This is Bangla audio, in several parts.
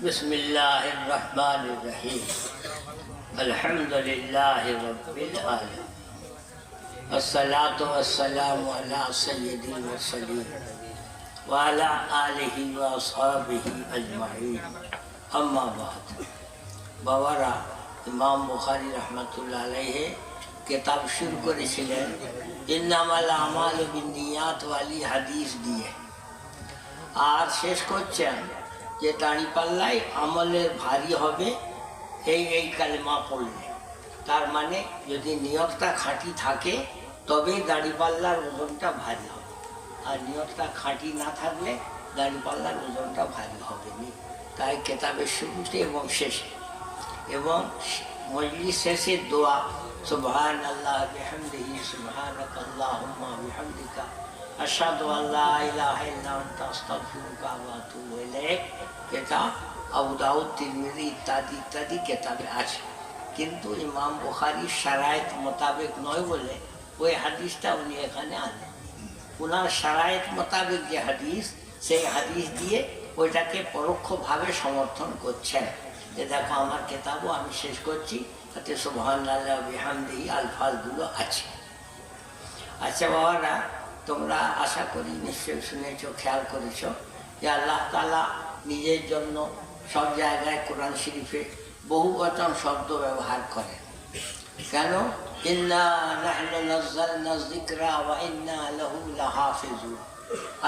بسم الله الرحمن الرحيم الحمد لله رب العالمين والصلاة والسلام على سيد المرسلين وعلى آله وأصحابه أجمعين أما بعد বাবারা ইমাম বুখারি রহমতুল্লাহ আলাইহে কেতাব শুরু করেছিলেন ইন্নামাল আমাল বিনিয়াত ওয়ালি হাদিস দিয়ে আর শেষ করছেন যে দাঁড়িপাল্লাই আমলের ভারী হবে এই এই কালেমা পড়লে। তার মানে যদি নিয়তটা খাঁটি থাকে তবে দাঁড়িপাল্লার ওজনটা ভারী হবে। আর নিয়তটা খাঁটি না থাকলে দাঁড়িপাল্লার ওজনটা ভারী হবে নি তাই কেতাবের শুরুতে এবং শেষে। এবং মজলিস শেষে দোয়া সুবহান আল্লাহ বিহামদিহি সুবহানাক আল্লাহুম্মা বিহামদিকা। আশহাদু আল্লা ইলাহা ইল্লা আস্তাগফিরুকা ওয়া আতুবু ইলাইক। এটা আবু দাউদ, তিরমিজি ইত্যাদি ইত্যাদি কেতাবে আছে। কিন্তু ইমাম বুখারীর শারায়েত মোতাবেক নয় বলে ওই হাদিসটা উনি এখানে আনেন। ওনার শারায়েত মোতাবেক যে হাদিস, সেই হাদিস দিয়ে ওইটাকে পরোক্ষভাবে সমর্থন করছেন। যে দেখো, আমার কেতাবও আমি শেষ করছি, তাতে সোহান আল্লাহ বিহামদিহি আলফাজগুলো আছে। আচ্ছা বাবারা তোমরা আশা করি নিশ্চয়ই শুনেছ, খেয়াল করেছ যে আল্লাহ তালা নিজের জন্য সব জায়গায় কোরআন শরীফে বহু বচন শব্দ ব্যবহার করেন। কেন?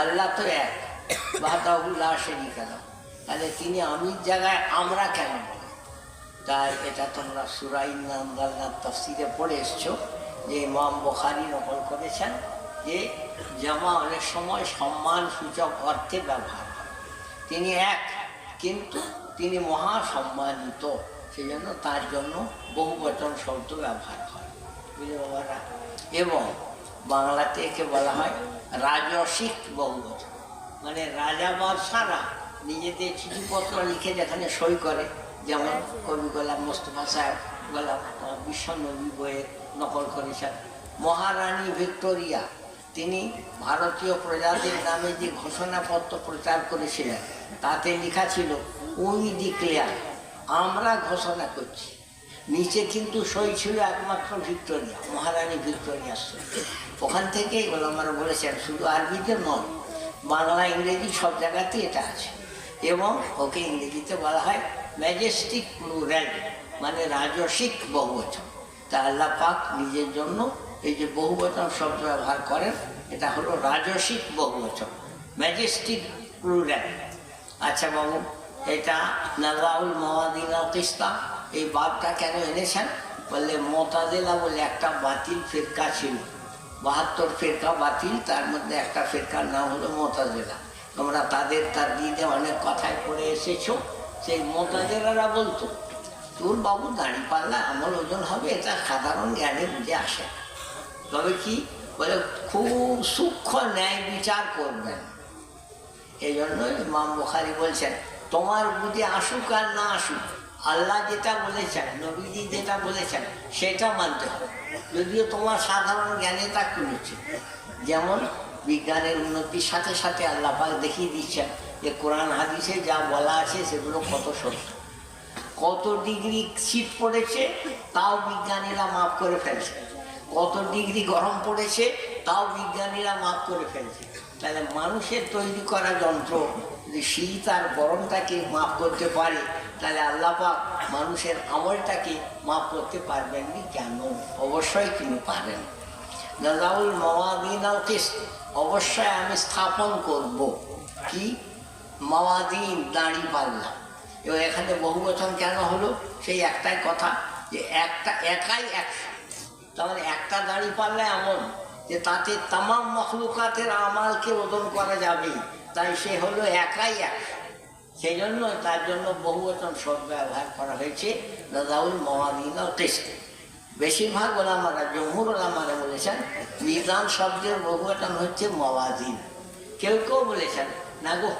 আল্লাহ তো এক বাদাহু লা শারীকা তাহলে তিনি আমির জায়গায় আমরা কেন বলি? তাই এটা তোমরা সুরাই নান্দাল্লার তফসিরে পড়ে এসছো যে ইমাম বখারি নকল করেছেন। যে জামা অনেক সময় সম্মান সূচক অর্থে ব্যবহার হয়। তিনি এক, কিন্তু তিনি মহা সম্মানিত সেই জন্য তার জন্য বহু বচন শব্দ ব্যবহার হয়। বুঝলে এবং বাংলাতে একে বলা হয় রাজসিক বহুবচন। মানে রাজা বাদশারা নিজেদের চিঠিপত্র লিখে যেখানে সই করে, যেমন কবি গোলাম মোস্তফা সাহেব, গোলাম বিশ্বনবী বইয়ের নকল করেছেন। মহারানী ভিক্টোরিয়া তিনি ভারতীয় প্রজাতির নামে যে ঘোষণাপত্র প্রচার করেছিলেন, তাতে লেখা ছিল উই ডিক্লেয়ার আমরা ঘোষণা করছি। নিচে কিন্তু সই ছিল একমাত্র ভিক্টোরিয়া, মহারানী ভিক্টোরিয়ার সই। ওখান থেকেই গোলামারা বলেছেন, শুধু আরবিতে নয়, বাংলা, ইংরেজি সব জায়গাতেই এটা আছে। এবং ওকে ইংরেজিতে বলা হয় ম্যাজেস্টিক প্লুরাল মানে রাজসিক বহুবচন। তা আল্লাহ পাক নিজের জন্য এই যে বহুবচন শব্দ ব্যবহার করেন, এটা হলো রাজসিক বহুবচন ম্যাজেস্টিক প্লুরাল আচ্ছা বাবু, এটা নাজাউল মহাদিনা কিস্তা এই বাবটা কেন এনেছেন? বললে মোতাজেলা বলে একটা বাতিল ফেরকা ছিল। বাহাত্তর ফেরকা বাতিল, তার মধ্যে একটা ফেরকার নাম হলো মোতাজেলা। তোমরা তাদের তার দিনে অনেক কথায় পড়ে এসেছ, সেই মোতাজেলারা বলতো, তোর বাবু দাঁড়ি পাল্লা আমার ওজন হবে, এটা সাধারণ জ্ঞানে বুঝে আসে না। তবে কি? বলে খুব সূক্ষ্ম ন্যায় বিচার করবেন। এই জন্যই ইমাম বুখারি বলছেন, তোমার বুঝে আসুক আর না আসুক, আল্লাহ যেটা বলেছেন, নবীজি যেটা বলেছেন, সেটা মানতে হবে। যদিও তোমার সাধারণ জ্ঞানে তা খুলেছে। যেমন বিজ্ঞানের উন্নতির সাথে সাথে আল্লাহ পাক দেখিয়ে দিচ্ছেন যে কোরআন, হাদিসে যা বলা আছে সেগুলো কত সত্য। কত ডিগ্রি শীত পড়েছে, তাও বিজ্ঞানীরা মাফ করে ফেলছে। কত ডিগ্রি গরম পড়েছে, তাও বিজ্ঞানীরা মাফ করে ফেলছে। তাহলে মানুষের তৈরি করা যন্ত্র, যদি শীত আর গরমটাকে মাফ করতে পারে, তাহলে আল্লাহ পাক মানুষের আমলটাকে মাফ করতে পারবেন নি কেন? অবশ্যই তিনি পারেন। নাজাউল মাওয়াদিন অবশ্যই আমি স্থাপন করব। কি? মাওয়াদিন, দাঁড়ি পাল্লা। এবার এখানে বহু বচন কেন হলো? সেই একটাই কথা যে একটা, একাই একশো। মানে একটা দাঁড়ি পাল্লা এমন যে তাতে তামাম মখলুকাতের আমালকে ওজন করা যাবে। তাই সে হলো একাই একশো সেই জন্য তার জন্য বহু বচন শব্দ ব্যবহার করা হয়েছে। নাজাউল মাওয়াদিন আল কিস্ত বেশিরভাগ ওলামারা, জমহুর ওলামারা বলেছেন মিজান শব্দের বহুবচন হচ্ছে মওয়াদিন কেউ কেউ বলেছেন, না গো,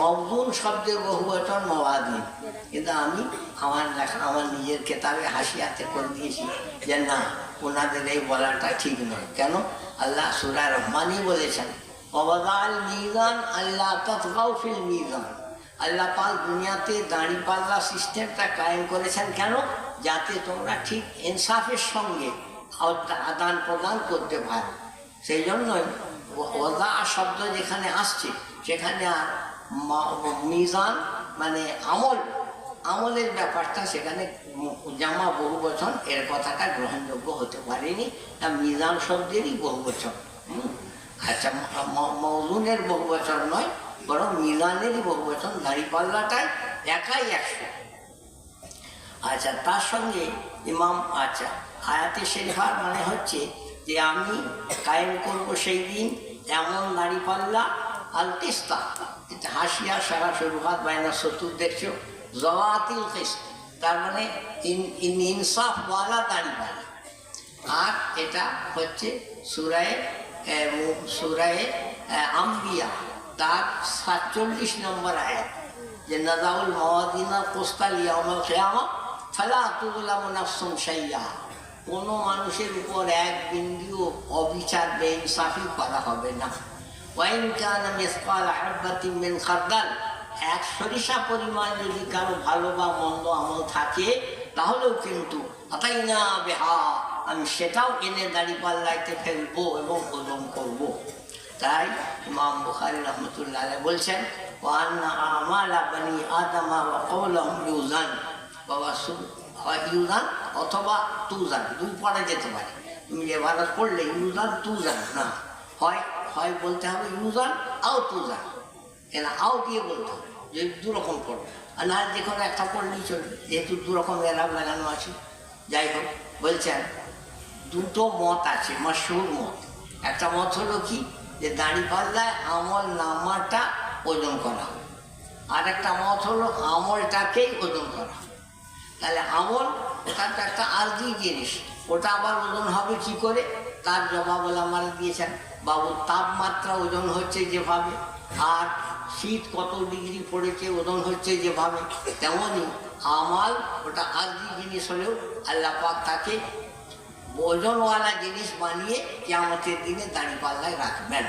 মওদুন শব্দের বহুবচন মওয়াদিন কিন্তু আমি আমার লেখা, আমার নিজের কেতাবে হাসিয়াতে করে দিয়েছি যে না ওনাদের এই বলাটা ঠিক নয়। কেন? আল্লাহ সুরা রহমানই বলেছেন অবদাল মিজান আল্লাহ তৎগাও ফিল মিজান। আল্লাহ পাক দুনিয়াতে দাঁড়িপাল্লা সিস্টেমটা কায়েম করেছেন কেন? যাতে তোমরা ঠিক ইনসাফের সঙ্গে আদ- আদান প্রদান করতে পারো। সেই জন্যই ওদা শব্দ যেখানে আসছে, সেখানে আর মিজান মানে আমল আমলের ব্যাপারটা সেখানে জামা বহু বচন, এর কথাটা গ্রহণযোগ্য হতে পারেনি। তা মিজান শব্দেরই বহু বচন। আচ্ছা ম- ম- মৌজুনের বহু বচন নয়, বরং মিজানেরই বহু বচন, দাঁড়িপাল্লাটাই একাই একশো। আচ্ছা তার সঙ্গে ইমাম আচ্ছা আয়াতে শেরিফার মানে হচ্ছে যে আমি কায়েম করব সেই দিন এমন দাঁড়িপাল্লা আল তিস্তা। এটা হাসিয়া সারা শরুহাত বায়না সতুর দেখছ? জওয়াতিল কিস তার মানে ইন ইন ইনসাফ ওয়ালা আর এটা হচ্ছে সুরায় সুরায় আম্বিয়া। তার সাতচল্লিশ নম্বর আয়াত। যে নাজাউল মাওয়াদিনা কোস্তাল ইয়ামাল খেয়ামা ফালা তুজলাম নাফসুন শাইয়া। কোনো মানুষের উপর এক বিন্দুও অবিচার, বেইনসাফি করা হবে না। ওয়াইন কানা মিসকাল হাব্বাতিন মিন খারদাল এক সরিষা পরিমাণ যদি কারও ভালো বা মন্দ আমল থাকে, তাহলেও কিন্তু আতাইনা বেহা, আমি সেটাও এনে দাড়ি পাল্লাইতে ফেলব এবং ওজন করব। তাই ইমাম বুখারি রহমতুল্লাহ বলছেন অথবা তুজান দুই পরে যেতে পারে। তুমি যে ভারত পড়লে ইউজান তুজান না। হয় হয় বলতে হবে ইউজান আও তুজান এরা আও দিয়ে বলতে? যে দু রকম পড়বে আর না যে কোনো একটা পড়লেই চলবে যেহেতু দু রকম এরাব লাগানো আছে, যাই হোক বলছেন দুটো মত আছে মশহুর মত। একটা মত হলো কি? যে দাড়ি পাল্লায় আমল নামাটা ওজন করা। আর একটা মত হলো আমলটাকেই ওজন করা। তাহলে আমল, ওটা তো একটা আর্দি জিনিস। ওটা আবার ওজন হবে কি করে? তার জবাব আমার দিয়েছেন। বাবু, তাপমাত্রা ওজন হচ্ছে যেভাবে। আর শীত কত ডিগ্রি পড়েছে, ওজন হচ্ছে যেভাবে, তেমনই আমাল, ওটা আর্দি জিনিস হলেও আল্লাহ পাক তাকে ওজনওয়ালা জিনিস বানিয়ে কেমতের দিনে দাঁড়িপাল্লায় রাখবেন।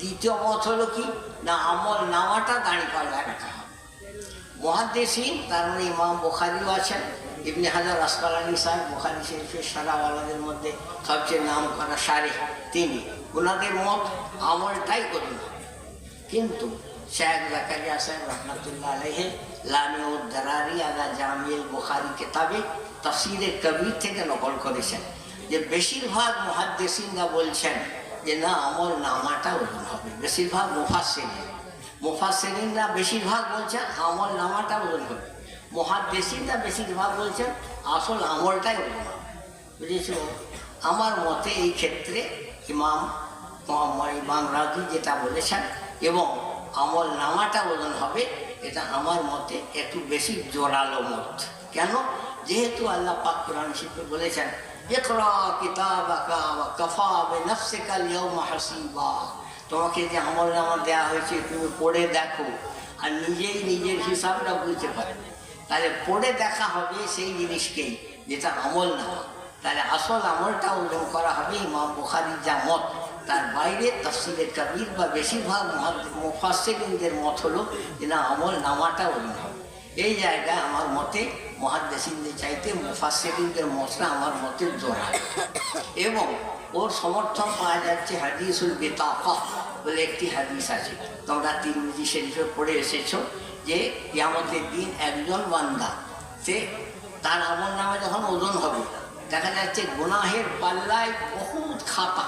দ্বিতীয় মত হলো কি? না, আমল নামাটা দাঁড়িপাল্লায় রাখা হবে। মহাদ্দেশিন তার মানে ইমাম বোখারিও আছেন, ইবনে হাজার আসকালানি সাহেব, বোখারি শরীফের সারাওয়ালাদের মধ্যে সবচেয়ে নাম করা সারে তিনি। ওনাদের মত আমলটাই করুন। কিন্তু শেখ জাকারিয়া সাহেব রহমতুল্লাহ আলহে লামে উদ্দারি আলা জামিল বোখারি কেতাবে তফসিরে কবির থেকে নকল করেছেন যে বেশিরভাগ মহাদ্দেশিনরা বলছেন যে না আমল নামাটা ওজন হবে বেশিরভাগ মুফাসিন মুফাসিরিনরা বেশিরভাগ বলছেন আমল নামাটা ওজন হবে মহাদ্দেশিনরা বেশিরভাগ বলছেন আসল আমলটাই ওজন হবে বুঝেছ আমার মতে এই ক্ষেত্রে ইমাম ইমাম রাজু যেটা বলেছেন এবং আমল নামাটা ওজন হবে, এটা আমার মতে একটু বেশি জোরালো মত কেন? যেহেতু আল্লাহ পাক কোরআন শিল্পে বলেছেন তোমাকে যে আমল নামা দেওয়া হয়েছে, তুমি পড়ে দেখো, আর নিজেই নিজের হিসাবটা বুঝতে পারবে। তাহলে পড়ে দেখা হবে সেই জিনিসকেই, যেটা আমল নামা। তাহলে আসল আমলটা ওজন করা হবে ইমাম বুখারির যা মত। তার বাইরে তফসিলে কবির বা বেশিরভাগ মুফাসিনদের মত হলো যে না, আমল নামাটা হবে এই জায়গায় আমার মতে মহাদ্দেশিনদের চাইতে মুফাসিনদের মতটা আমার মতে জোড়া। এবং ওর সমর্থন পাওয়া যাচ্ছে হাদিসুল বেতাফা বলে একটি হাদিস আছে। তোমরা তিরমিজি শরীফে পড়ে এসেছ যে আমাদের দিন একজন বান্দা, সে তার আমল নামে যখন ওজন হবে, দেখা যাচ্ছে গুনাহের পাল্লায় বহুত খাতা।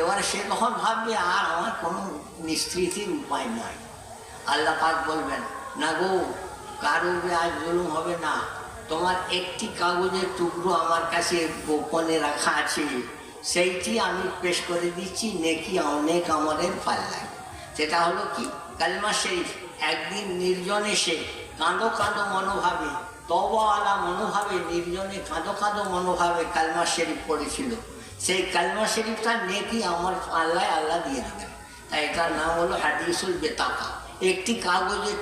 এবারে সে তখন ভাববে আর আমার কোনো নিষ্কৃতির উপায় নাই। আল্লাহ পাক বলবেন, না গো কারও আজ জুলুম হবে না। তোমার একটি কাগজের টুকরো আমার কাছে গোপনে রাখা আছে। সেইটি আমি পেশ করে দিচ্ছি, নেকি অনেক আমাদের পাল্লায় সেটা হলো কি? কালমা শরীফ, একদিন নির্জন এসে কাঁদো কাঁদো মনোভাবে তবালা মনোভাবে নির্জনে কাঁদো কাঁদো মনোভাবে কালমা শরীফ পড়েছিল। সেই কালমা শরীফটা নেকি আমার আল্লাহ আল্লাহ দিয়ে দেবেন তাই এটার নাম হলো হাদিসুল বেতাকা। একটি কাগজের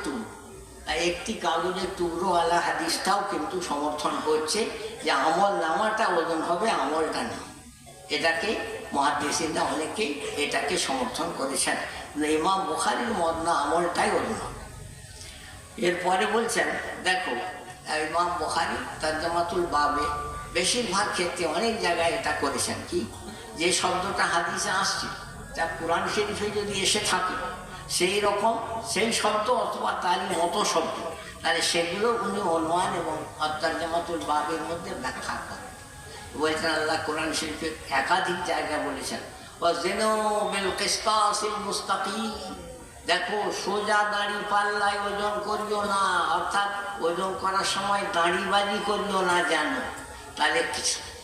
তাই একটি কাগজের টুকরো আলা হাদিসটাও কিন্তু সমর্থন করছে যে আমল নামাটা ওজন হবে আমলটা নেই। এটাকে মহাদেশিরা অনেকেই এটাকে সমর্থন করেছেন। ইমাম বুখারির মত না, আমলটাই অন্য এরপরে বলছেন, দেখো, ইমাম বুখারি তার্জমাতুল বাবে বেশিরভাগ ক্ষেত্রে অনেক জায়গায় এটা করেছেন। কি? যে শব্দটা হাদিসে আসছে তা কোরআন শরীফে যদি এসে থাকে, সেই রকম সেই শব্দ অথবা তার মতো শব্দ। তাহলে সেগুলো উনি অনুমান এবং অত্যার্জমাতুল বাবের মধ্যে ব্যাখ্যা করেন। বলেছেন, আল্লাহ কোরআন শরীফে একাধিক জায়গা বলেছেন। দেখো, সোজা দাঁড়ি পাল্লায় ওজন করিও না, অর্থাৎ ওজন করার সময় দাঁড়িবাজি করিও না জানো তাহলে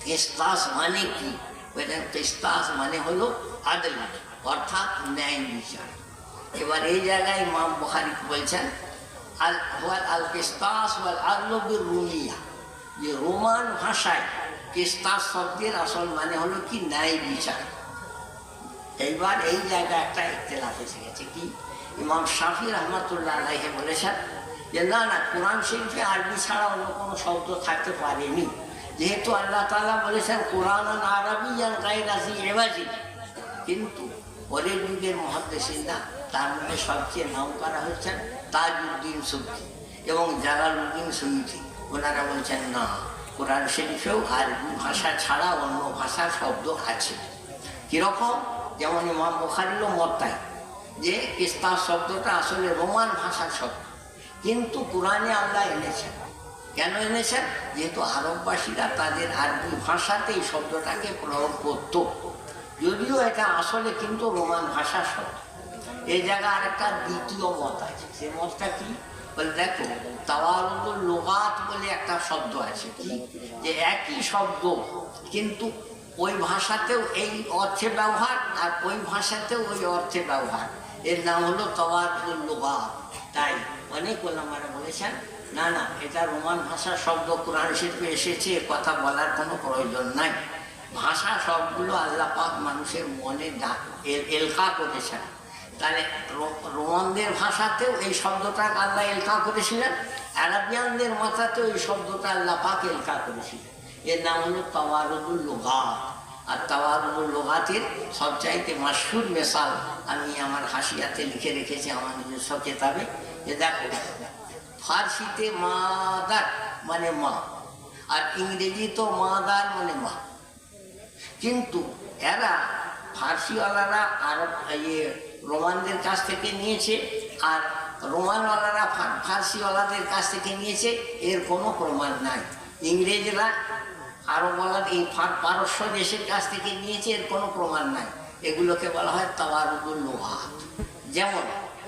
কেস্তাস মানে কি? কেস্তাস মানে হলো আদল অর্থাৎ ন্যায় বিচার। এবার এই জায়গায় ইমাম বুখারি বলছেন? আল ওয়াল আল কেস্তাস ওয়াল আদলবির রুমিয়া। যে রোমান ভাষায় কেস্তাস শব্দের আসল মানে হলো কি? ন্যায় বিচার। এইবার এই জায়গায় একটা ইতলাফ এসে গেছে কি? ইমাম শাফি রহমতুল্লাহ আলাইহে বলেছেন যে, না না, কোরআন শরীফে আরবি ছাড়া অন্য কোনো শব্দ থাকতে পারেনি। যেহেতু আল্লাহ তাআলা বলেছেন কোরআন আরবি গাই রাজি এবাজি। কিন্তু পরের যুগের মহাদেশিন্দা তার মধ্যে সবচেয়ে নাম করা হচ্ছেন তাজউদ্দিন সুবকি এবং জালালউদ্দিন সুইতি ওনারা বলছেন, না, কোরআন শরীফেও আরবি ভাষা ছাড়া অন্য ভাষার শব্দ আছে। কীরকম? যেমন ইমাম বুখারিরও মত তাই যে ইস্তা শব্দটা আসলে রোমান ভাষার শব্দ। কিন্তু কোরআনে আল্লাহ এনেছেন। কেন এনেছেন? যেহেতু আরববাসীরা তাদের আরবি ভাষাতে এই শব্দটাকে প্রয়োগ করত। যদিও এটা আসলে কিন্তু রোমান ভাষার শব্দ। এই জায়গায় আরেকটা দ্বিতীয় মত আছে। সে মতটা কি? বলে দেখো তাওয়ারুদুল লোগাত বলে একটা শব্দ আছে কি? যে একই শব্দ, কিন্তু ওই ভাষাতেও এই অর্থে ব্যবহার আর ওই ভাষাতেও ওই অর্থে ব্যবহার। এর নাম হলো তওয়ারুল লোগাত তাই অনেক ওলামারা বলেছেন না না, এটা রোমান ভাষার শব্দ, কোরআন শিল্পে এসেছে কথা বলার কোনো প্রয়োজন নাই। ভাষা সবগুলো আল্লাহ পাক মানুষের মনে এলকা করেছেন। তাহলে রোমানদের ভাষাতেও এই শব্দটা আল্লাহ এলকা করেছিলেন, আরাবিয়ানদের মাথাতেও এই শব্দটা আল্লাহ পাক এলকা করেছিলেন। এর নাম হলো তাওয়ারুদুল লোগাত। আর তাওয়ারুদুল লোগাতের সবচাইতে মাসুর মেশাল আমি আমার হাসিয়াতে লিখে রেখেছি আমার নিজস্ব কেতাবে। যে দেখো ফার্সিতে মাদার মানে মা, আর ইংরেজি তো মাদার মানে মা। কিন্তু এরা ফার্সিওয়ালারা আরব ইয়ে রোমানদের কাছ থেকে নিয়েছে, আর রোমানওয়ালারা ফার্সিওয়ালাদের কাছ থেকে নিয়েছে, এর কোনো প্রমাণ নাই। ইংরেজরা আরবওয়ালা এই পারস্য দেশের কাছ থেকে নিয়েছে, এর কোনো প্রমাণ নাই। এগুলোকে বলা হয় তাওয়ারুদুল লোহাত যেমন,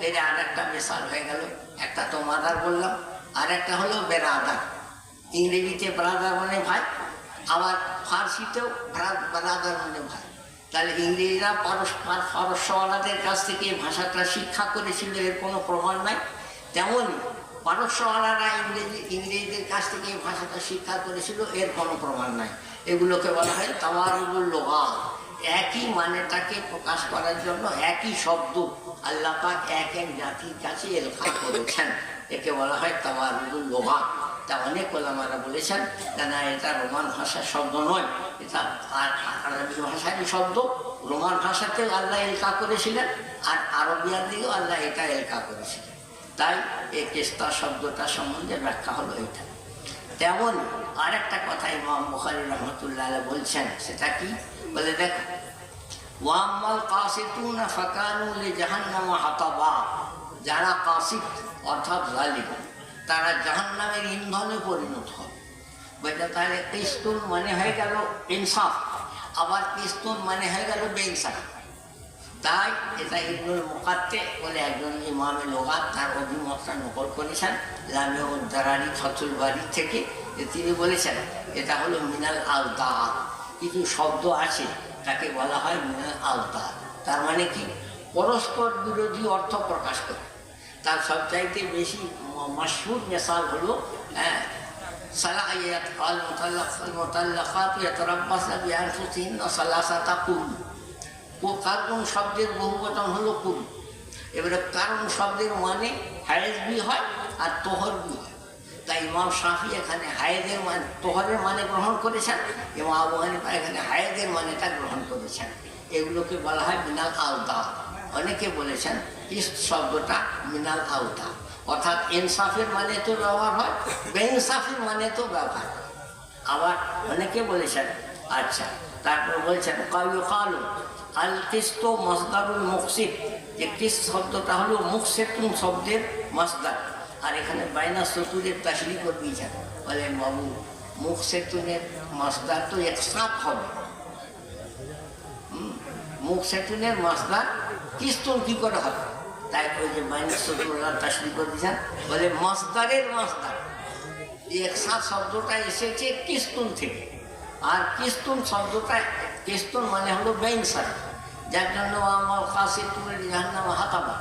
এর আর একটা মিসাল হয়ে গেল। একটা তো মাদার বললাম, আর একটা হলো বেরাদার। ইংরেজিতে ব্রাদার মানে ভাই, আবার ফার্সিতেও ব্রাদার মানে ভাই। তাহলে ইংরেজরা পরস্পর পারস্যওয়ালাদের কাছ থেকে ভাষাটা শিক্ষা করেছিল, এর কোনো প্রমাণ নাই। তেমনই পারস্যওয়ালারা ইংরেজি ইংরেজদের কাছ থেকে ভাষাটা শিক্ষা করেছিল, এর কোনো প্রমাণ নাই। এগুলোকে বলা হয় তাওয়ারুল লোহা। একই মানেটাকে প্রকাশ করার জন্য একই শব্দ আল্লাহ পাক এক এক জাতির কাছে এলখা করেছেন। একে বলা হয় তাওয়ারুল লোহা। তা অনেক ওলামারা বলেছেন, না এটা রোমান ভাষার শব্দ নয়, এটা আর- আরবি ভাষারই শব্দ। রোমান ভাষাতেও আল্লাহ এলকা করেছিলেন, আর আরবিয়ার দিকেও আল্লাহ এটা এলকা করেছিলেন। তাই এই কেস্তা শব্দটা সম্বন্ধে ব্যাখ্যা হলো এটা। তেমন আরেকটা কথা ইমাম বুখারি রহমতুল্লাহ বলছেন, সেটা কি? বলে দেখ ওয়াম্মাল কাসিতুনা ফাকানু লিজাহান্নাম হাতাবা যারা কাসিত অর্থাৎ জালিম, তারা জাহান্নামের ইন্ধনে পরিণত হবে বলতে তাহলে কিস্তুন মানে হয়ে গেল ইনসাফ, আবার কিস্তুন মানে হয়ে গেল বেইনসাফ। তাই এটা ইবনুল মুকাত্তে বলে একজন ইমামে লোগাত, তার অভিমতটা নকল করেছেন লামে উদ্দারানি ফতুল বাড়ি থেকে তিনি বলেছেন, এটা হলো মিনাল আলতা কিছু শব্দ আছে, তাকে বলা হয় মিনাল আলতা তার মানে কি? পরস্পর বিরোধী অর্থ প্রকাশ করে। তার সবচাইতে বেশি মশহুর মেসাল হলো হ্যাঁ সালাহিয়াত আল মুতাল্লাক মুতাল্লাকাত ইয়াতারাব্বাসনা বিআনফুসিহিন্না সালাসাতা ও কারণ শব্দের বহু বচন হলো কুরু এবারে কারণ শব্দের মানে হায়েজ বি হয় আর তোহর বি হয়। তাই ইমাম শাফি এখানে হায়েদের মানে তোহরের মানে গ্রহণ করেছেন এবং আবু হানিফা এখানে হায়েদের মানেটা গ্রহণ করেছেন। এগুলোকে বলা হয় বিনাল আলদা অনেকে বলেছেন কিস্ত শব্দটা মিনাল আওতা। অর্থাৎ ইনসাফের মানে তো ব্যবহার হয়, বেইনসাফের মানে তো ব্যবহার আবার অনেকে বলেছেন আচ্ছা তারপর বলছেন, কালু কালু, আল কিস্ত মসদারুল মুকসিদ। যে কিস শব্দটা হলো মুকসেতুন শব্দের মসদার। আর এখানে বাইনা সতুরের তাসরি করে দিয়েছেন বলেন বাবু মুকসেতুনের মাসদার তো একসাথ হবে হুম, মুকসেতুনের মাসদার কিস্তুন কি করে হবে? তাই ওই যে বাইনা সতুরার তাসরি করে দিয়েছেন বলে মসদারের মসদার একসাথ শব্দটা এসেছে কিস্তুন থেকে। আর কিস্তুন শব্দটা কিস্তুন মানে হলো বেইনসার যার জন্য আমার কাছে তুলে জাহান্নাম হাতাবা।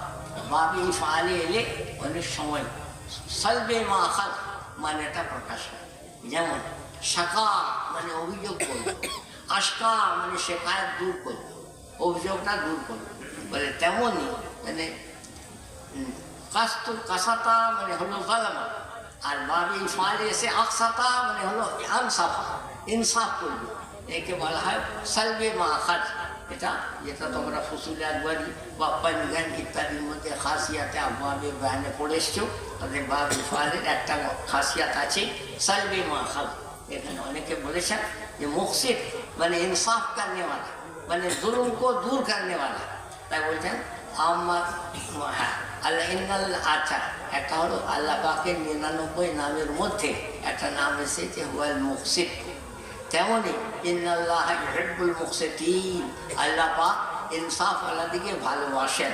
বাবে ফালে এলে অনেক সময় সলবে মা আখাত মানেটা প্রকাশ হয়। যেমন শাখা মানে অভিযোগ করল। আশকা মানে শেখায়ত দূর করল। অভিযোগটা দূর করল। বলে তেমনই মানে কাস্তুল কাসাতা মানে হলো গালামা আর বাবি ফালে এসে আকসাতা মানে হলো আনসাফা ইনসাফ করবে একে বলা হয় সালবে মা খাজ এটা যেটা তোমরা ফসুলে একবারই বা পাঞ্জান ইত্যাদির মধ্যে খাসিয়াতে আবহাওয়াবে বয়ানে পড়ে এসছো তাদের বাবি ফালের একটা খাসিয়াত আছে সালবে মা খাজ এখানে অনেকে বলেছেন যে মুকসিদ মানে ইনসাফ করনে वाला মানে জুলুম কো দূর করনে वाला তাই বলছেন আমার হ্যাঁ আল্লাহ ইন্নাল আচ্ছা একটা হলো আল্লাহ পাকের নিরানব্বই নামের মধ্যে একটা নাম এসেছে হুয়াল মুকসিদ তেমনই ইন্নাল্লাহ হেডবুল মুকসিদিন আল্লাহ পাক ইনসাফ আল্লাহ দিকে ভালোবাসেন।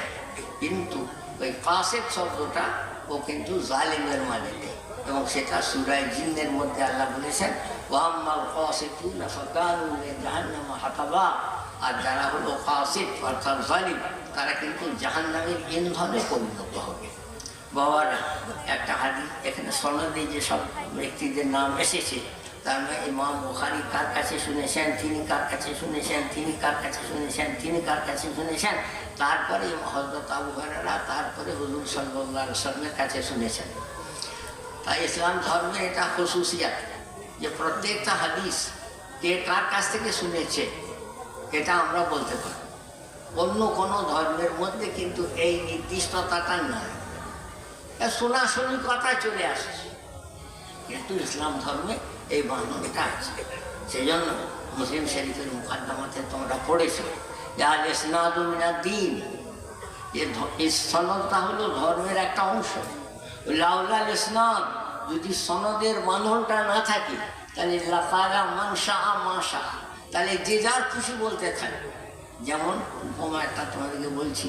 কিন্তু ওই কাসেদ শব্দটা ও কিন্তু জালিমের মানে নেই এবং সেটা সুরায় জিন্নের মধ্যে আল্লাহ বলেছেন, ওয়াম্মাল কাসিতুন ফাকানু লিজাহান্নামা হাতাবা। আর যারা হলো কাসিদ অর্থাৎ জালিম, তারা কিন্তু জাহান্নামের ইন্ধনে পরিণত হবে। বাবারা একটা হাদিস, এখানে সনদে যেসব ব্যক্তিদের নাম এসেছে তার মানে কার কাছে শুনেছেন, তিনি কার কাছে শুনেছেন, তিনি কার কাছে শুনেছেন, তিনি কার কাছে শুনেছেন, তারপরে হজরত আবু তারপরে হুজুর সাল্লাহ কাছে শুনেছেন। তাই ইসলাম ধর্মের এটা খুশুসিয়াত যে প্রত্যেকটা হাদিস কে কার কাছ থেকে শুনেছে, এটা আমরা বলতে পারি। অন্য কোনো ধর্মের মধ্যে কিন্তু এই নির্দিষ্টতাটা এ শোনাশুনি কথা চলে আসছে। কিন্তু ইসলাম ধর্মে এই বান্ধবটা আছে। সেই জন্য মুসলিম শরীফের মুখাদ্দামাতে তোমরা পড়েছো যে দিন যে সনদটা হলো ধর্মের একটা অংশ। লাউলাল ইসনাদ যদি সনদের বাঁধনটা না থাকে, তাহলে লাকারা মানসা মাসা তাহলে যে যার খুশি বলতে থাকে। যেমন উপমা একটা তোমাদেরকে বলছি,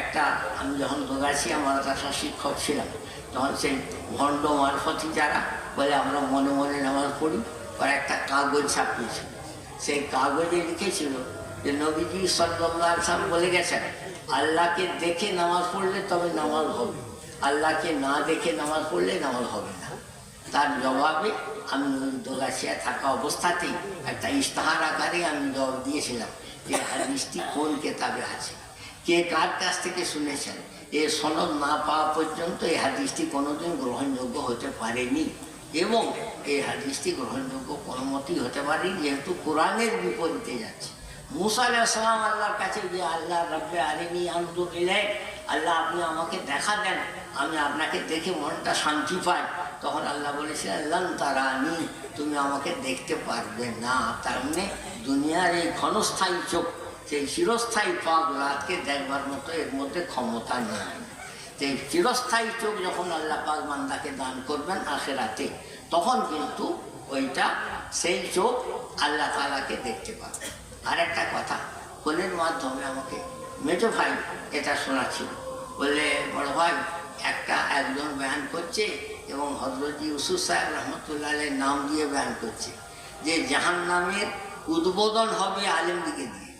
একটা আমি যখন দোগাছি, আমার একটা শিক্ষক ছিলাম, তখন সেই ভণ্ড মারফতি যারা বলে, আমরা মনে মনে নামাজ পড়ি, আর একটা কাগজ ছাপিয়েছিল। সেই কাগজে লিখেছিল যে, নবীজি সাল্লাহ সাহেব বলে গেছেন, আল্লাহকে দেখে নামাজ পড়লে তবে নামাজ হবে, আল্লাহকে না দেখে নামাজ পড়লে নামাজ হবে না। তার জবাবে আমি দোগাছিয়া থাকা অবস্থাতেই একটা ইশতেহার আকারে আমি জবাব দিয়েছিলাম যে, হাদিসটি কোন কেতাবে আছে? কে কার কাছ থেকে শুনেছেন? এ সনদ না পাওয়া পর্যন্ত এই হাদিসটি কোনোদিন গ্রহণযোগ্য হতে পারেনি। এবং এই হাদিসটি গ্রহণযোগ্য কোনো মতেই হতে পারেনি যেহেতু কোরআনের বিপরীতে যাচ্ছে। মুসা আলাইসালাম আল্লাহর কাছে যে আল্লাহ রব্বে আরেনি আনন্দ এলেন আল্লাহ আপনি আমাকে দেখা দেন, আমি আপনাকে দেখে মনটা শান্তি পাই। তখন আল্লাহ বলেছিলেন আল্লাহ তারা আমি তুমি আমাকে দেখতে পারবে না। তার মানে দুনিয়ার এই ক্ষণস্থায়ী চোখ, সেই চিরস্থায়ী পাক রাতকে দেখবার মতো এর মধ্যে ক্ষমতা নেই। সেই চিরস্থায়ী চোখ যখন আল্লাহ পাক বান্দাকে দান করবেন আখেরাতে, তখন কিন্তু ওইটা সেই চোখ আল্লাহ তালাকে দেখতে পাবে। আর একটা কথা, ফোনের মাধ্যমে আমাকে মেজো ভাই এটা শোনাচ্ছিল। বললে, বড় ভাই, একটা একজন বয়ান করছে এবং হজরত ইউসুফ সাহেব রহমতুল্লাহ নাম দিয়ে বয়ান করছে, যে জাহান নামের উদ্বোধন হবে আলেম দিকে দিয়ে।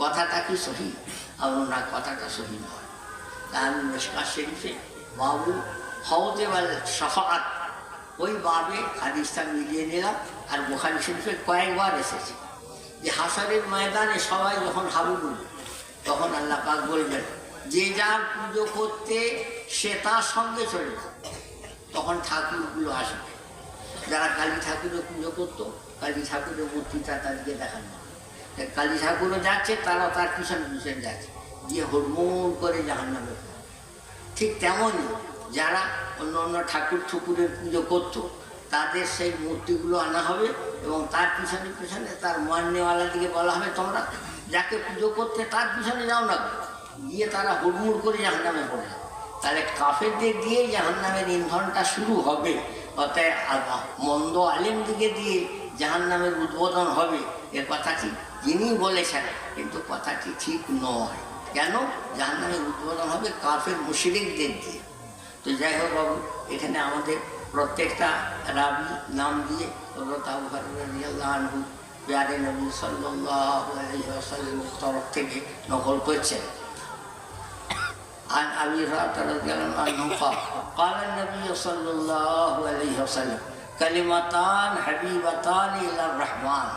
কথাটা কি সহি? আর না কথাটা সহি নয়। আমি মেশকা শরীফে বাবু হৌদে ওয়াল শফাত ওই বাবে হাদিসটা মিলিয়ে নিলাম আর বোখারি শরীফে কয়েকবার এসেছে। যে হাসরের ময়দানে সবাই যখন হাবু বলবে তখন আল্লাহ পাক বলবেন, যে যার পুজো করতে সে তার সঙ্গে চলে তখন ঠাকুরগুলো আসবে। যারা কালী ঠাকুরের পুজো করতো, কালী ঠাকুরের মূর্তিটা তাদেরকে দেখানো কালী ঠাকুরও যাচ্ছে তারা তার পিছন পিছন যাচ্ছে। গিয়ে হুড়মুড় করে জাহান নামে ঠিক তেমনই যারা অন্য অন্য ঠাকুর ঠুকুরের পুজো করতো, তাদের সেই মূর্তিগুলো আনা হবে এবং তার পিছনে পিছনে তার মান্যওয়ালা দিকে বলা হবে, তোমরা যাকে পুজো করতে তার পিছনে যাও না। গিয়ে তারা হুড়মুড় করে জাহান নামে পড়ে। তাহলে কাফেরদের দিয়েই জাহান নামের ইন্ধনটা শুরু হবে। অতএব মন্দ আলিম দিকে দিয়ে জাহান নামের উদ্বোধন হবে। এ কথাটি যিনি বলেছেন, কিন্তু কথাটি ঠিক নয়। কেন জাহান নামের উদ্বোধন হবে কাফের মুশরিকদের দিয়ে তো যাই হোক বাবু এখানে আমাদের প্রত্যেকটা রাবি নাম দিয়ে হজরত আবু বকর রাদিয়াল্লাহু আনহু প্যারে নবী সাল্লাল্লাহু আলাইহি ওয়াসাল্লামের তরফ থেকে নকল করছেন عن ابي هريره رضي الله عنه قال قال النبي صلى الله عليه وسلم كلمتان حبيبتان الى الرحمن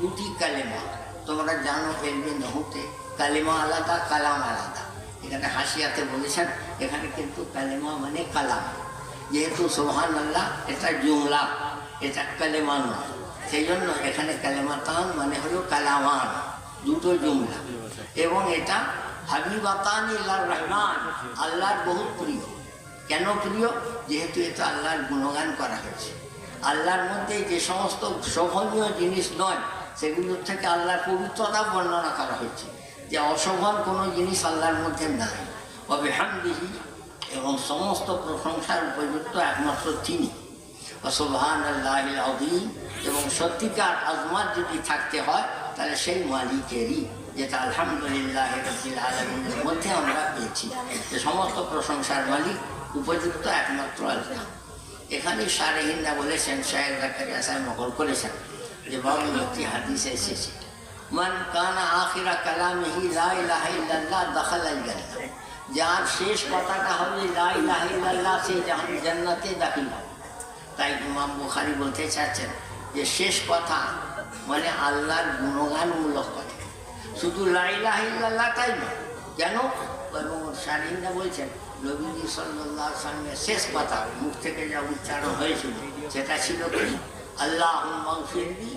দুটি কালেমা তোমরা জানো এলবে নহুতে কালেমা আলাদা, কালাম আলাদা। এখানে হাসিয়াতে বলেছেন, এখানে কিন্তু কালেমা মানে কালাম। যেহেতু সোহান আল্লাহ এটা জুমলা, এটা কালেমা নয়। সেই জন্য এখানে কালেমাতান মানে হলো কালামান, দুটো জুমলা। এবং এটা হাবিবাতান ইল্লার রহমান, আল্লাহর বহুত প্রিয়। কেন প্রিয়? যেহেতু এটা আল্লাহর গুণগান করা হয়েছে। আল্লাহর মধ্যে যে সমস্ত শোভনীয় জিনিস নয়, সেগুলোর থেকে আল্লাহর পবিত্রতা বর্ণনা করা হয়েছে। যে অশোভন কোনো জিনিস আল্লাহর মধ্যে নাই। অবিহামদিহি এবং সমস্ত প্রশংসার উপযুক্ত একমাত্র তিনি। অসোভান আল্লাহ আদিম এবং সত্যিকার আজমাত যদি থাকতে হয়, তাহলে সেই মালিকেরই, যেটা আলহামদুলিল্লাহ রবিল আলমিনের মধ্যে আমরা পেয়েছি। যে সমস্ত প্রশংসার মালিক উপযুক্ত একমাত্র আল্লাহ। এখানে সারেহিন্দা বলেছেন শাহেদ জাকারিয়া সাহেব নকল করেছেন যে বাবু একটি হাদিসে এসেছে। মান কানা আখিরা কালামিহি লা ইলাহা ইল্লাল্লাহ দাখাল যার শেষ কথাটা হবে লা ইলাহা ইল্লাল্লাহ, সে জাহান জান্নাতে দাখিল হবে। তাই ইমাম বুখারি বলতে চাচ্ছেন যে শেষ কথা মানে আল্লাহর গুণগানমূলক কথা। শুধু লাইলাহ ইল্লাল্লাহ তাই না কেন? এবং শারিন্দা বলছেন, নবীজি সাল্লাহ সঙ্গে শেষ কথা, মুখ থেকে যা উচ্চারণ হয়েছিল, সেটা ছিল কি? আল্লাহ মাগফিরনি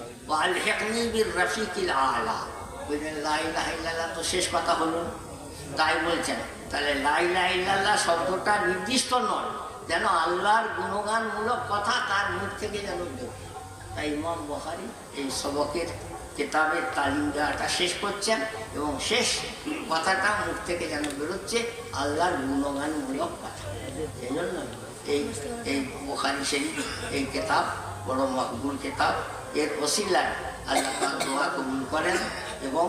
বির রফিকিল আলা বুঝলেন লাইলাহ ইল্লাল্লাহ, তো শেষ কথা হলো। তাই বলছেন, তাহলে লাইলাহ ইল্লাল্লাহ শব্দটা নির্দিষ্ট নয়, যেন আল্লাহর গুণগানমূলক কথা তার মুখ থেকে যেন। তাই ইমাম বখারি এই সবকের কেতাবের তালিম দেওয়াটা শেষ করছেন এবং শেষ কথাটা মুখ থেকে যেন বেরোচ্ছে আল্লাহর গুণগানমূলক কথা এই জন্য এই এই বোখারি শরীফ, এই কেতাব বড় মকবুল কেতাব। এর ওসিলায় আল্লাহ পাক দোয়া কবুল করেন এবং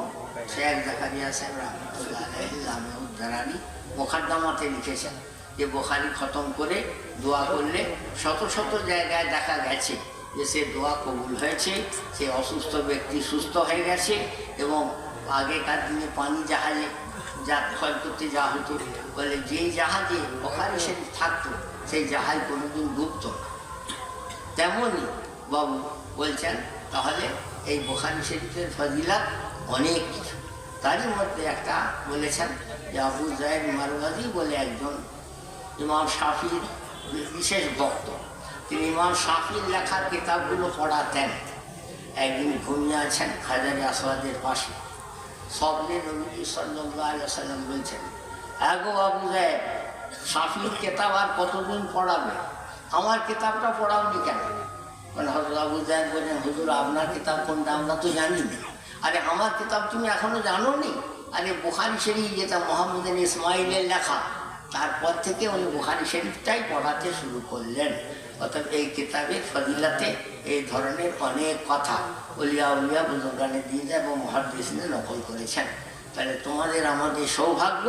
শেখ জাকারিয়া সাহেব রহমতুল্লাহ উদ্দারানি মোখাদ্দামাতে লিখেছেন যে বোখারি খতম করে দোয়া করলে শত শত জায়গায় দেখা গেছে যে সে দোয়া কবুল হয়েছে, সে অসুস্থ ব্যক্তি সুস্থ হয়ে গেছে এবং আগেকার দিনে পানি জাহাজে যা ক্ষয় করতে যাওয়া হতো, বলে যেই জাহাজে বোখারি শরীফ থাকতো, সেই জাহাজ কোনোদিন ডুবতো তেমনই বাবু বলছেন, তাহলে এই বোখারি শরীফের ফজিলাত অনেক কিছু। তারই মধ্যে একটা বলেছেন যে আবু জাহেদ মারুয়াজি বলে একজন ইমাম শাফির বিশেষ ভক্ত। তিনি ইমাম শাফির লেখার কিতাবগুলো পড়াতেন। একদিন ঘুমিয়ে আছেন হাজারি আসওয়াদের পাশে। সবলে নবী সাল্লাম বলছেন এগো আবু জাহেদ, শাফির কেতাব আর কতদিন পড়াবে? আমার কিতাবটা পড়াওনি কেন? মানে হজরত আবু জাহেদ বললেন, হুজুর, আপনার কিতাব কোনটা? আমরা তো জানি না। আরে, আমার কিতাব তুমি এখনও জানো নি আরে, বুখারি শরীফ যেটা মোহাম্মদ ইসমাইলের লেখা, তারপর থেকে উনি বুখারি শরীফটাই পড়াতে শুরু করলেন। অর্থাৎ এই কিতাবের ফজিলাতে এই ধরনের অনেক কথা উলিয়া উলিয়া বুজুর্গানে দিয়ে এবং মহাদিসনে নকল করেছেন। তাহলে তোমাদের আমাদের সৌভাগ্য,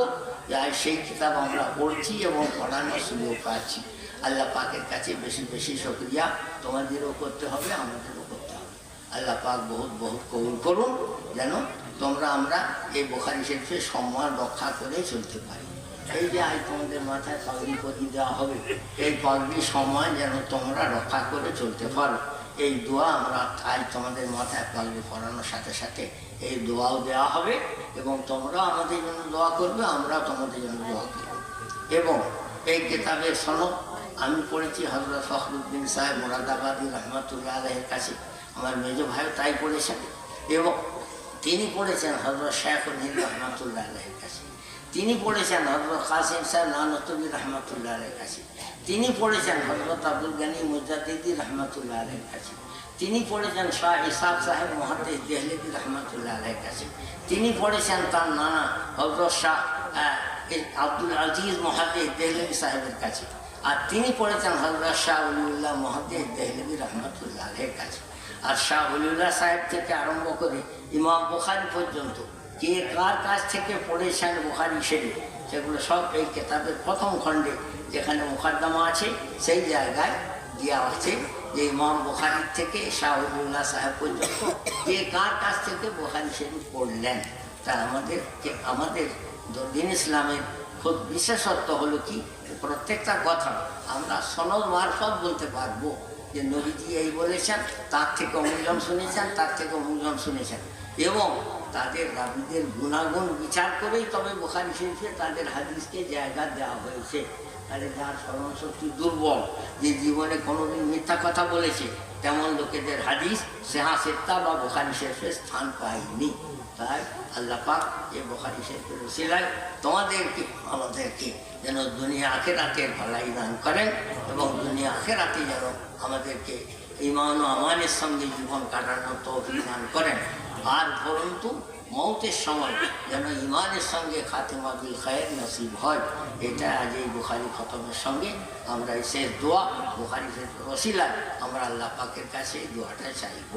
যে সেই কিতাব আমরা পড়ছি এবং পড়ানোর সুযোগ পাচ্ছি। আল্লাহ পাকের কাছে বেশি বেশি শুক্রিয়া। তোমাদেরও করতে হবে, আমাদেরও করতে হবে। আল্লাহ পাক বহুত বহুত কবুল করুন, যেন তোমরা আমরা এই বোখারি শরীফের সম্মান রক্ষা করে চলতে পারি। এই যে আজ তোমাদের মাথায় পাগড়ি পরি দেওয়া হবে, এই পাগড়ির সম্মান যেন তোমরা রক্ষা করে চলতে পারো। এই দোয়া আমরা আজ তোমাদের মাথায় পাগড়ি পরানোর সাথে সাথে এই দোয়াও দেওয়া হবে এবং তোমরা আমাদের জন্য দোয়া করবে আমরা তোমাদের জন্য দোয়া করব। এবং এই কিতাবের সনদ আমি পড়েছি হজরত ফখরুদ্দিন সাহেব মুরাদাবাদী রহমতুল্লাহ আলহের কাছে। আমার মেজ ভাইও তাই পড়েছেন এবং তিনি পড়েছেন হজরত হিন্দ রহমতুল্লাহ আলহের কাছে। তিনি পড়েছেন হজরত কাসিম সাহেব নানতবী রহমতুল্লাহ আলের কাছে। তিনি পড়েছেন হজরত আব্দুল গানী মুজাদ্দিদি রহমতুল্লাহ আলের কাছে। তিনি পড়েছেন শাহ ইসাক সাহেব মহাদেশ দেহলেবি রহমতুল্লাহ আলের কাছে। তিনি পড়েছেন তার নানা হজরত শাহ আব্দুল আজিজ মহাদেশ দেহলেবি সাহেবের কাছে। আর তিনি পড়েছেন হজরত শাহ উলিউল্লাহ মহাদেশ দেহলেবি রহমতুল্লাহ কাছে। আর শাহ উলিউল্লাহ সাহেব থেকে আরম্ভ করে ইমাম বুখারি পর্যন্ত কে কার কাছ থেকে পড়েছেন বুখারি শরীফ, সেগুলো সব এই কেতাবের প্রথম খণ্ডে যেখানে মুখাদ্দমা আছে, সেই জায়গায় দেওয়া আছে যে ইমাম বুখারির থেকে শাহুল্লাহ সাহেব পর্যন্ত কে কার কাছ থেকে বুখারি শরীফ পড়লেন। তা আমাদের আমাদের দিন ইসলামের খুব বিশেষত্ব হলো কি? প্রত্যেকটা কথা আমরা সনদ মারফত বলতে পারব যে নবীজি এই বলেছেন, তার থেকে অমূল্যম শুনেছেন, তার থেকে অমূল্যম শুনেছেন। এবং তাদের রাবিদের গুণাগুণ বিচার করেই তবে বোখারি শরীফে তাদের হাদিসকে জায়গা দেওয়া হয়েছে। তাহলে যার স্মরণশক্তি দুর্বল, যে জীবনে কোনোদিন মিথ্যা কথা বলেছে, তেমন লোকেদের হাদিস সেহা সেত্তা বা বোখারি শরীফে স্থান পায়নি। তাই আল্লাহ পাক এ বোখারি শরীফের ওসিলায় তোমাদেরকে, আমাদেরকে যেন দুনিয়া আখেরাতের ভালাই দান করেন এবং দুনিয়া আখেরাতে যেন আমাদেরকে ইমান ও আমানের সঙ্গে জীবন কাটানোর তৌফিক দান করেন। আর পরন্তু মৌতের সময় যেন ইমানের সঙ্গে খাতেমা বিল খায়ের নসিব হয়। এটা আজ এই বুখারি খতমের সঙ্গে আমরা এই শেষ দোয়া বুখারি শেষ রসিলায় আমরা আল্লাহ পাকের কাছে এই দোয়াটা চাইব।